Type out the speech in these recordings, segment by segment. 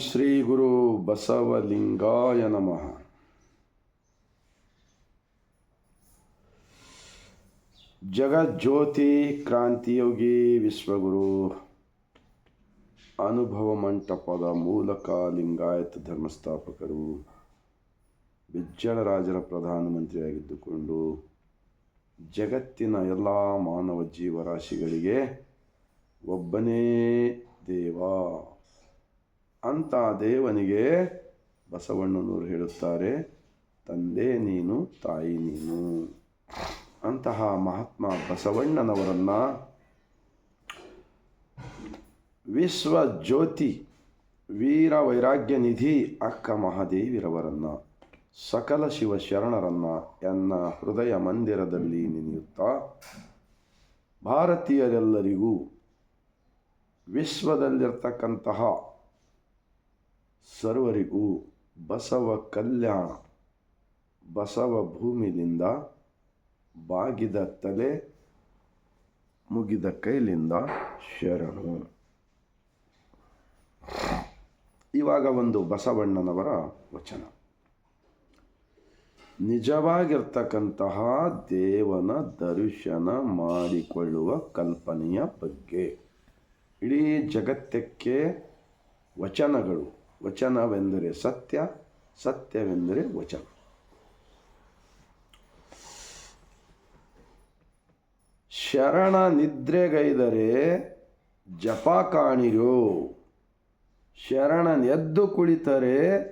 ಶ್ರೀ ಗುರು ಬಸವಲಿಂಗಾಯ ನಮಃ. ಜಗಜ್ಯೋತಿ ಕ್ರಾಂತಿಯೋಗಿ ವಿಶ್ವಗುರು, ಅನುಭವ ಮಂಟಪದ ಮೂಲಕ ಲಿಂಗಾಯತ ಧರ್ಮಸ್ಥಾಪಕರು ಬಿಜ್ಜಳರಾಜರ ಪ್ರಧಾನಮಂತ್ರಿಯಾಗಿದ್ದುಕೊಂಡು ಜಗತ್ತಿನ ಎಲ್ಲ ಮಾನವ ಜೀವರಾಶಿಗಳಿಗೆ ಒಬ್ಬನೇ ದೇವ. ಅಂತ ದೇವನಿಗೆ ಬಸವಣ್ಣನವರು ಹೇಳುತ್ತಾರೆ, ತಂದೆ ನೀನು, ತಾಯಿ ನೀನು. ಅಂತಹ ಮಹಾತ್ಮ ಬಸವಣ್ಣನವರನ್ನು ವಿಶ್ವ ಜ್ಯೋತಿ ವೀರ ವೈರಾಗ್ಯ ನಿಧಿ ಅಕ್ಕ ಮಹಾದೇವಿರವರನ್ನು, ಸಕಲ ಶಿವ ಶರಣರನ್ನು ಎನ್ನ ಹೃದಯ ಮಂದಿರದಲ್ಲಿ ನೆನೆಯುತ್ತಾ, ಭಾರತೀಯರೆಲ್ಲರಿಗೂ ವಿಶ್ವದಲ್ಲಿರ್ತಕ್ಕಂತಹ ಸರ್ವರಿಗೂ ಬಸವ ಕಲ್ಯಾಣ. ಬಸವ ಭೂಮಿಯಿಂದ ಬಾಗಿದ ತಲೆ ಮುಗಿದ ಕೈಲಿಂದ ಶರಣು. ಇವಾಗ ಒಂದು ಬಸವಣ್ಣನವರ ವಚನ. ನಿಜವಾಗಿರ್ತಕ್ಕಂತಹ ದೇವನ ದರ್ಶನ ಮಾಡಿಕೊಳ್ಳುವ ಕಲ್ಪನೆಯ ಬಗ್ಗೆ. ಇಡೀ ಜಗತ್ತಕ್ಕೆ ವಚನಗಳು. ವಚನವೆಂದರೆ ಸತ್ಯ, ಸತ್ಯವೆಂದರೆ ವಚನ. ಶರಣ ನಿದ್ರೆಗೈದರೆ ಜಪ ಕಾಣಿರೋ. ಶರಣನೆದ್ದು ಕುಳಿತರೆ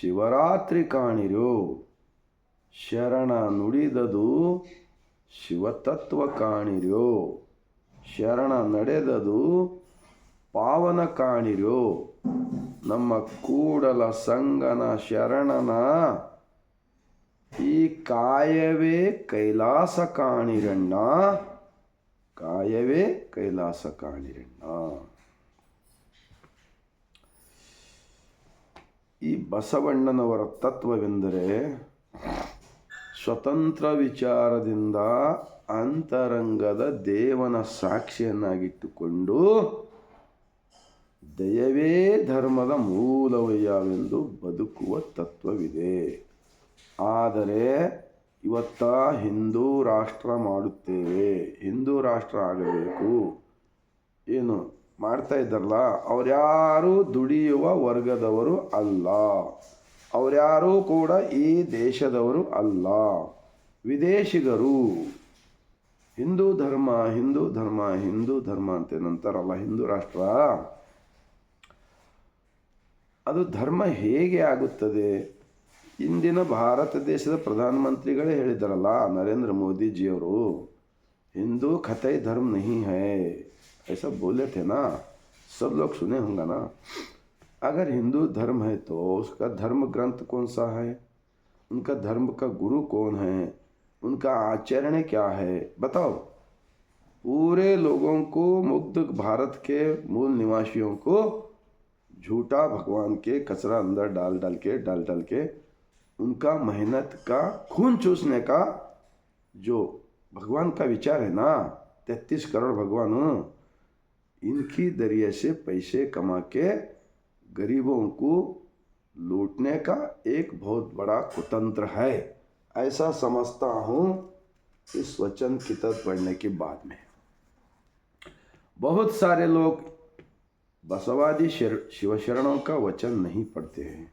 ಶಿವರಾತ್ರಿ ಕಾಣಿರೋ. ಶರಣ ನುಡಿದದು ಶಿವತತ್ವ ಕಾಣಿರೋ. ಶರಣ ನಡೆದದು ಪಾವನ ಕಾಣಿರು. ನಮ್ಮ ಕೂಡಲ ಸಂಗನ ಶರಣನ. ಈ ಕಾಯವೇ ಕೈಲಾಸ ಕಾಣಿರಣ್ಣ. ಕಾಯವೇ ಕೈಲಾಸ ಕಾಣಿರಣ್ಣ. ಈ ಬಸವಣ್ಣನವರ ತತ್ವವೆಂದರೆ ಸ್ವತಂತ್ರ ವಿಚಾರದಿಂದ ಅಂತರಂಗದ ದೇವನ ಸಾಕ್ಷಿಯನ್ನಾಗಿಟ್ಟುಕೊಂಡು ದಯವೇ ಧರ್ಮದ ಮೂಲವಯ್ಯವೆಂದು ಬದುಕುವ ತತ್ವವಿದೆ. ಆದರೆ ಇವತ್ತ ಹಿಂದೂ ರಾಷ್ಟ್ರ ಮಾಡುತ್ತೇವೆ. ಹಿಂದೂ ರಾಷ್ಟ್ರ ಆಗಬೇಕು. ಏನು ಮಾಡ್ತಾ ಇದ್ದಾರಲ್ಲ, ಅವರ್ಯಾರು ದುಡಿಯುವ ವರ್ಗದವರು ಅಲ್ಲ. ಅವರ್ಯಾರೂ ಕೂಡ ಈ ದೇಶದವರು ಅಲ್ಲ. ವಿದೇಶಿಗರು. ಹಿಂದೂ ಧರ್ಮ ಹಿಂದೂ ಧರ್ಮ ಹಿಂದೂ ಧರ್ಮ ಅಂತ ನಂತರಲ್ಲ ಹಿಂದೂ ರಾಷ್ಟ್ರ? ಅದು ಧರ್ಮ ಹೇಗೆ ಆಗುತ್ತದೆ ಇಂದಿನ ಭಾರತ ದೇಶದ ಪ್ರಧಾನಮಂತ್ರಿಗಳೇ ಹೇಳಿದಾರಲ್ಲ ನರೇಂದ್ರ ಮೋದಿಜಿಯವರು ಹಿಂದೂ ಖತೈ ಧರ್ಮ नहीं है ऐसा बोले थे ना सब लोग सुने होंगे ना अगर हिंदू धर्म है तो उसका धर्म ग्रंथ कौन सा है उनका धर्म का गुरु कौन है उनका आचरण क्या है बताओ पूरे लोगों को मुग्ध भारत के मूल निवासियों को झूठा भगवान के कचरा अंदर डाल डाल के, डाल डाल के, उनका मेहनत का, खून चूसने का जो भगवान का विचार है ना, तैतीस करोड़ भगवान इनकी दरिया से पैसे कमा के गरीबों को लूटने का एक बहुत बड़ा कुतंत्र है। ऐसा समझता हूँ इस वचन की तरफ़ पढ़ने के बाद में। बहुत सारे लोग बसवादी शर, शिवशरणों का वचन नहीं पढ़ते हैं।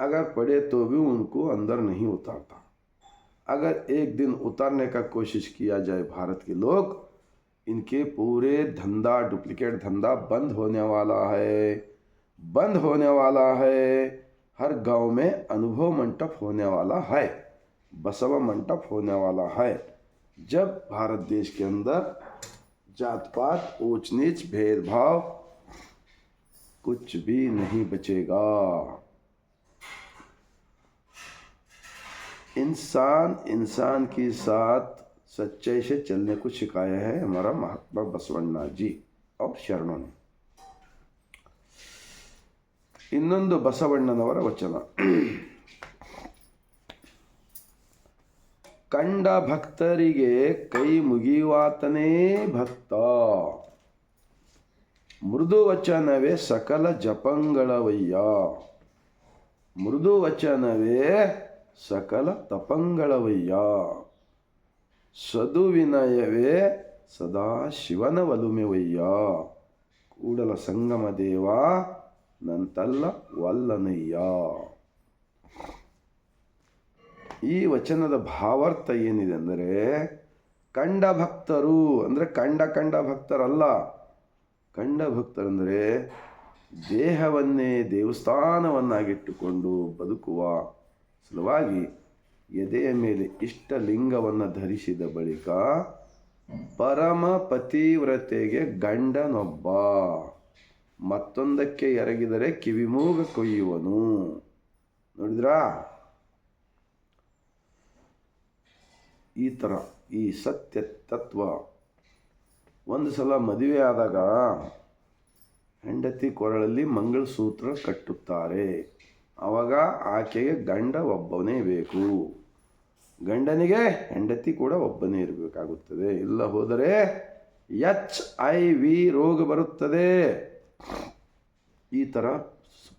अगर पढ़े तो भी उनको अंदर नहीं उतारता। अगर एक दिन उतारने का कोशिश किया जाए भारत के लोग इनके पूरे धंधा डुप्लीकेट धंधा बंद होने वाला है। बंद होने वाला है। हर गाँव में अनुभव मंटप होने वाला है। बसवा मंटप होने वाला है। जब भारत देश के अंदर जात पात ऊंच नीच भेदभाव कुछ भी नहीं बचेगा इंसान इंसान के साथ सच्चाई से चलने को सिखाया है हमारा महात्मा बसवण्णा जी और ಶರಣನು ಇನ್ನೊಂದು ಬಸವಣ್ಣನವರ ವಚನ ಕಂಡ ಭಕ್ತರಿಗೆ ಕೈ ಮುಗಿಯುವಾತನೇ ಭಕ್ತ ಮೃದು ವಚನವೇ ಸಕಲ ಜಪಂಗಳವಯ್ಯ. ಮೃದು ವಚನವೇ ಸಕಲ ತಪಂಗಳವಯ್ಯ. ಸದುವಿನಯವೇ ಸದಾ ಶಿವನ ಒಲುಮೆವಯ್ಯ ಕೂಡಲ ಸಂಗಮ ದೇವ, ನಂತಲ್ಲ ವಲ್ಲನಯ್ಯ. ಈ ವಚನದ ಭಾವಾರ್ಥ ಏನಿದೆ ಅಂದರೆ ಕಂಡ ಭಕ್ತರು ಅಂದರೆ ಕಂಡ ಕಂಡ ಭಕ್ತರಲ್ಲ ಕಂಡ ಭಕ್ತರಂದರೆ ದೇಹವನ್ನೇ ದೇವಸ್ಥಾನವನ್ನಾಗಿಟ್ಟುಕೊಂಡು ಬದುಕುವ ಸಲುವಾಗಿ ಎದೆಯ ಮೇಲೆ ಇಷ್ಟ ಲಿಂಗವನ್ನು ಧರಿಸಿದ ಬಳಿಕ ಪರಮ ಪತಿವ್ರತೆಗೆ ಗಂಡನೊಬ್ಬ. ಮತ್ತೊಂದಕ್ಕೆ ಎರಗಿದರೆ ಕಿವಿಮೂಗ ಕೊಯ್ಯುವನು. ನೋಡಿದ್ರಾ? ಈ ಥರ ಈ ಸತ್ಯ ತತ್ವ ಒಂದು ಸಲ ಮದುವೆ ಆದಾಗ ಹೆಂಡತಿ ಕೊರಳಲ್ಲಿ ಮಂಗಳಸೂತ್ರ ಕಟ್ಟುತ್ತಾರೆ. ಆವಾಗ ಆಕೆಗೆ ಗಂಡ ಒಬ್ಬನೇ ಬೇಕು. ಗಂಡನಿಗೆ ಹೆಂಡತಿ ಕೂಡ ಒಬ್ಬನೇ ಇರಬೇಕಾಗುತ್ತದೆ. ಇಲ್ಲ ಹೋದರೆ ಎಚ್ ಐ ವಿ ರೋಗ ಬರುತ್ತದೆ. ಈ ಥರ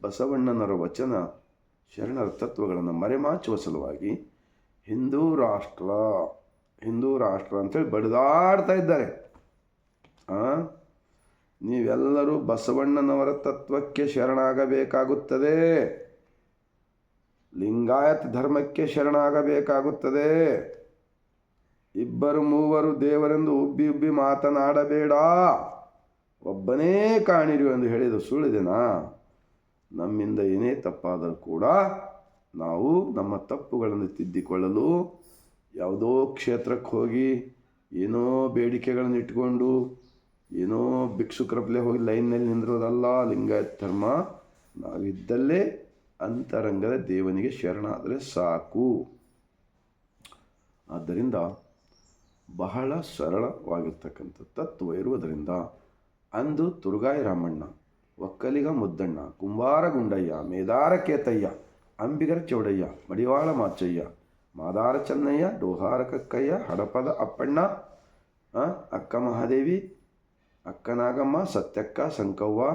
ಬಸವಣ್ಣನವರ ವಚನ ಶರಣರ ತತ್ವಗಳನ್ನು ಮರೆಮಾಚುವ ಸಲುವಾಗಿ ಹಿಂದೂ ರಾಷ್ಟ್ರ ಹಿಂದೂ ರಾಷ್ಟ್ರ ಅಂತೇಳಿ ಬಡಿದಾಡ್ತಾ ಇದ್ದಾರೆ? ನೀವೆಲ್ಲರೂ ಬಸವಣ್ಣನವರ ತತ್ವಕ್ಕೆ ಶರಣಾಗಬೇಕಾಗುತ್ತದೆ. ಲಿಂಗಾಯತ್ ಧರ್ಮಕ್ಕೆ ಶರಣಾಗಬೇಕಾಗುತ್ತದೆ. ಇಬ್ಬರು ಮೂವರು ದೇವರೆಂದು ಉಬ್ಬಿ ಉಬ್ಬಿ ಮಾತನಾಡಬೇಡ. ಒಬ್ಬನೇ ಕಾಣಿರು ಎಂದು ಹೇಳಿದ ಸುಳ್ಳಿದೆನಾ? ನಮ್ಮಿಂದ ಏನೇ ತಪ್ಪಾದರೂ ಕೂಡ ನಾವು ನಮ್ಮ ತಪ್ಪುಗಳನ್ನು ತಿದ್ದಿಕೊಳ್ಳಲು ಯಾವುದೋ ಕ್ಷೇತ್ರಕ್ಕೆ ಹೋಗಿ ಏನೋ ಬೇಡಿಕೆಗಳನ್ನು ಇಟ್ಕೊಂಡು ಏನೋ ಭಿಕ್ಷುಕರಪ್ಲೆ ಹೋಗಿ ಲೈನ್ನಲ್ಲಿ ನಿಂದಿರೋದಲ್ಲ, ಲಿಂಗಾಯತ್ ಧರ್ಮ. ನಾವಿದ್ದಲ್ಲೇ ಅಂತರಂಗದ ದೇವನಿಗೆ ಶರಣಾದರೆ ಸಾಕು. ಆದ್ದರಿಂದ ಬಹಳ ಸರಳವಾಗಿರ್ತಕ್ಕಂಥ ತತ್ವ ಇರುವುದರಿಂದ ಅಂದು ತುರುಗಾಯಿ ರಾಮಣ್ಣ, ಒಕ್ಕಲಿಗ ಮುದ್ದಣ್ಣ, ಕುಂಬಾರ ಗುಂಡಯ್ಯ, ಮೇದಾರ ಕೇತಯ್ಯ, ಅಂಬಿಗರ ಚೌಡಯ್ಯ, ಮಡಿವಾಳ ಮಾಚಯ್ಯ, ಮಾದಾರ ಚೆನ್ನಯ್ಯ, ಡೋಹಾರ ಕಕ್ಕಯ್ಯ, ಹಡಪದ ಅಪ್ಪಣ್ಣ ಅಕ್ಕ ಮಹಾದೇವಿ ಅಕ್ಕ ನಾಗಮ್ಮ ಸತ್ಯಕ್ಕ, ಸಂಕವ್ವ,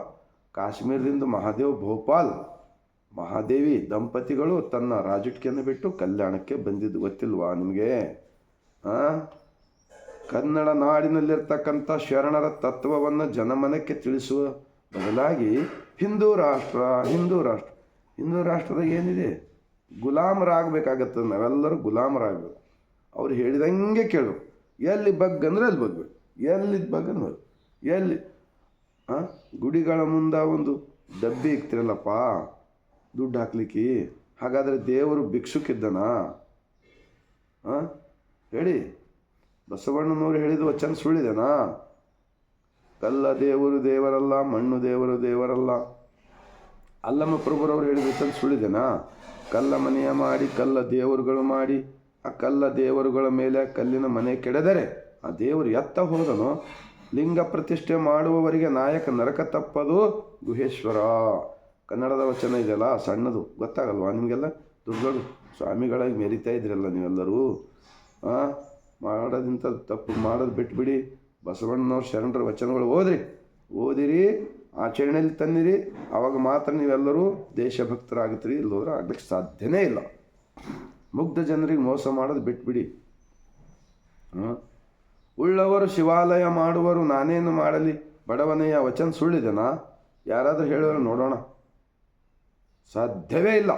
ಕಾಶ್ಮೀರದಿಂದ ಮಹಾದೇವ್, ಭೋಪಾಲ್. ಮಹಾದೇವಿ, ದಂಪತಿಗಳು ತನ್ನ ರಾಜಕೀಯನ ಬಿಟ್ಟು ಕಲ್ಯಾಣಕ್ಕೆ ಬಂದಿದ್ದು ಗೊತ್ತಿಲ್ವಾ ನಿಮಗೆ? ಕನ್ನಡ ನಾಡಿನಲ್ಲಿರ್ತಕ್ಕಂಥ ಶರಣರ ತತ್ವವನ್ನು ಜನಮನಕ್ಕೆ ತಿಳಿಸುವ ಬದಲಾಗಿ ಹಿಂದೂ ರಾಷ್ಟ್ರ ಹಿಂದೂ ರಾಷ್ಟ್ರ, ಹಿಂದೂ ರಾಷ್ಟ್ರದಾಗ ಏನಿದೆ? ಗುಲಾಮರಾಗಬೇಕಾಗತ್ತೆ, ನಾವೆಲ್ಲರೂ ಗುಲಾಮರಾಗಬೇಕು. ಅವ್ರು ಹೇಳಿದಂಗೆ ಕೇಳು. ಎಲ್ಲಿ ಬಗ್ಗಂದ್ರೆ ಅಲ್ಲಿ ಬಗ್ಬೇಕು ಎಲ್ಲಿ ಬಗ್ ಅಂದ್ರೆ ಬಗ್. ಎಲ್ಲಿ? ಗುಡಿಗಳ ಮುಂದೆ ಒಂದು ಡಬ್ಬಿ ಇಕ್ತಿರಲ್ಲಪ್ಪ. ದುಡ್ಡು ಹಾಕ್ಲಿಕ್ಕೆ. ಹಾಗಾದರೆ ದೇವರು ಭಿಕ್ಷುಕಿದ್ದನ? ಹಾಂ ಹೇಳಿ. ಬಸವಣ್ಣನವರು ಹೇಳಿದ ವಚನ ಸುಳ್ಳಿದೆನಾ? ಕಲ್ಲ ದೇವರು ದೇವರಲ್ಲ, ಮಣ್ಣು ದೇವರು ದೇವರಲ್ಲ. ಅಲ್ಲಮ್ಮ ಪ್ರಭುರವರು ಹೇಳಿದ ವಚನ ಸುಳ್ಳಿದೆನಾ? ಕಲ್ಲ ಮನೆಯ ಮಾಡಿ, ಕಲ್ಲ ದೇವರುಗಳು ಮಾಡಿ, ಆ ಕಲ್ಲ ದೇವರುಗಳ ಮೇಲೆ ಕಲ್ಲಿನ ಮನೆ ಕೆಡದರೆ ಆ ದೇವರು ಎತ್ತ ಹೋದನೋ? ಲಿಂಗ ಪ್ರತಿಷ್ಠೆ ಮಾಡುವವರಿಗೆ ನಾಯಕ ನರಕ ತಪ್ಪದು ಗುಹೇಶ್ವರ. ಕನ್ನಡದ ವಚನ ಇದೆಯಲ್ಲ, ಸಣ್ಣದು. ಗೊತ್ತಾಗಲ್ವಾ ನಿಮಗೆಲ್ಲ? ದೊಡ್ಡ ಸ್ವಾಮಿಗಳಾಗಿ ಮೆರಿತಾ ಇದ್ರಲ್ಲ ನೀವೆಲ್ಲರೂ. ಹಾಂ ಮಾಡೋದಿಂತ ತಪ್ಪು ಮಾಡೋದು ಬಿಟ್ಬಿಡಿ. ಬಸವಣ್ಣನವ್ರ ಶರಣರ ವಚನಗಳು ಓದ್ರಿ. ಓದಿರಿ, ಆಚರಣೆಯಲ್ಲಿ ತನ್ನಿರಿ. ಆವಾಗ ಮಾತ್ರ ನೀವೆಲ್ಲರೂ ದೇಶಭಕ್ತರಾಗುತ್ತೀರಿ. ಇಲ್ಲೋದ್ರೆ ಆಗ್ಲಿಕ್ಕೆ ಸಾಧ್ಯನೇ ಇಲ್ಲ. ಮುಗ್ಧ ಜನರಿಗೆ ಮೋಸ ಮಾಡೋದು ಬಿಟ್ಬಿಡಿ. ಹಾಂ ಉಳ್ಳವರು ಶಿವಾಲಯ ಮಾಡುವರು, ನಾನೇನು ಮಾಡಲಿ? ಬಡವನೆಯ ವಚನ ಸುಳ್ಳಿದೆನಾ? ಯಾರಾದರೂ ಹೇಳೋರು ನೋಡೋಣ. ಸಾಧ್ಯವೇ ಇಲ್ಲ.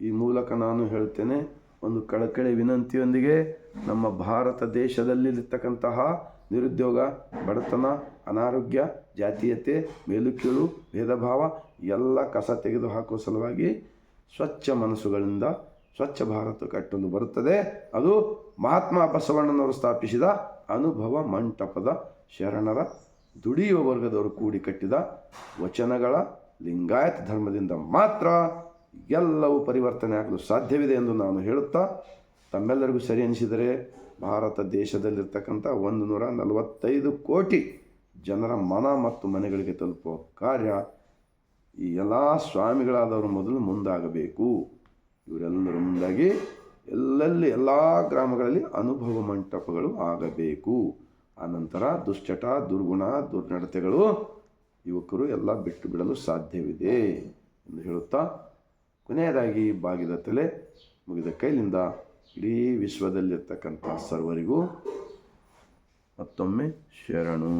ಈ ಮೂಲಕ ನಾನು ಹೇಳ್ತೇನೆ, ಒಂದು ಕಳಕಳಿ ವಿನಂತಿಯೊಂದಿಗೆ ನಮ್ಮ ಭಾರತ ದೇಶದಲ್ಲಿರ್ತಕ್ಕಂತಹ ನಿರುದ್ಯೋಗ, ಬಡತನ, ಅನಾರೋಗ್ಯ, ಜಾತೀಯತೆ, ಮೇಲುಕೀಳು ಭೇದ ಭಾವ ಎಲ್ಲ ಕಸ ತೆಗೆದು ಹಾಕುವ ಸಲುವಾಗಿ ಸ್ವಚ್ಛ ಮನಸ್ಸುಗಳಿಂದ ಸ್ವಚ್ಛ ಭಾರತ ಕಟ್ಟಲು ಬರುತ್ತದೆ. ಅದು ಮಹಾತ್ಮ ಬಸವಣ್ಣನವರು ಸ್ಥಾಪಿಸಿದ ಅನುಭವ ಮಂಟಪದ ಶರಣರ ದುಡಿಯುವ ವರ್ಗದವರು ಕೂಡಿ ಕಟ್ಟಿದ ವಚನಗಳ ಲಿಂಗಾಯತ ಧರ್ಮದಿಂದ ಮಾತ್ರ ಎಲ್ಲವೂ ಪರಿವರ್ತನೆ ಆಗಲು ಸಾಧ್ಯವಿದೆ ಎಂದು ನಾನು ಹೇಳುತ್ತಾ, ತಮ್ಮೆಲ್ಲರಿಗೂ ಸರಿ ಅನಿಸಿದರೆ ಭಾರತ ದೇಶದಲ್ಲಿರ್ತಕ್ಕಂಥ ಒಂದು ನೂರ ನಲವತ್ತೈದು ಕೋಟಿ ಜನರ ಮನ ಮತ್ತು ಮನೆಗಳಿಗೆ ತಲುಪುವ ಕಾರ್ಯ ಈ ಎಲ್ಲ ಸ್ವಾಮಿಗಳಾದವರು ಮೊದಲು ಮುಂದಾಗಬೇಕು. ಇವರೆಲ್ಲರೂ ಮುಂದಾಗಿ ಎಲ್ಲೆಲ್ಲಿ ಎಲ್ಲ ಗ್ರಾಮಗಳಲ್ಲಿ ಅನುಭವ ಮಂಟಪಗಳು ಆಗಬೇಕು. ಆನಂತರ ದುಶ್ಚಟ, ದುರ್ಗುಣ, ದುರ್ನಡತೆಗಳು ಯುವಕರು ಎಲ್ಲ ಬಿಟ್ಟು ಬಿಡಲು ಸಾಧ್ಯವಿದೆ ಎಂದು ಹೇಳುತ್ತಾ ಕೊನೆಯದಾಗಿ ಬಾಗಿದ ತಲೆ ಮುಗಿದ ಕೈಲಿಂದ ಇಡೀ ವಿಶ್ವದಲ್ಲಿರ್ತಕ್ಕಂಥ ಸರ್ವರಿಗೂ ಮತ್ತೊಮ್ಮೆ ಶರಣು.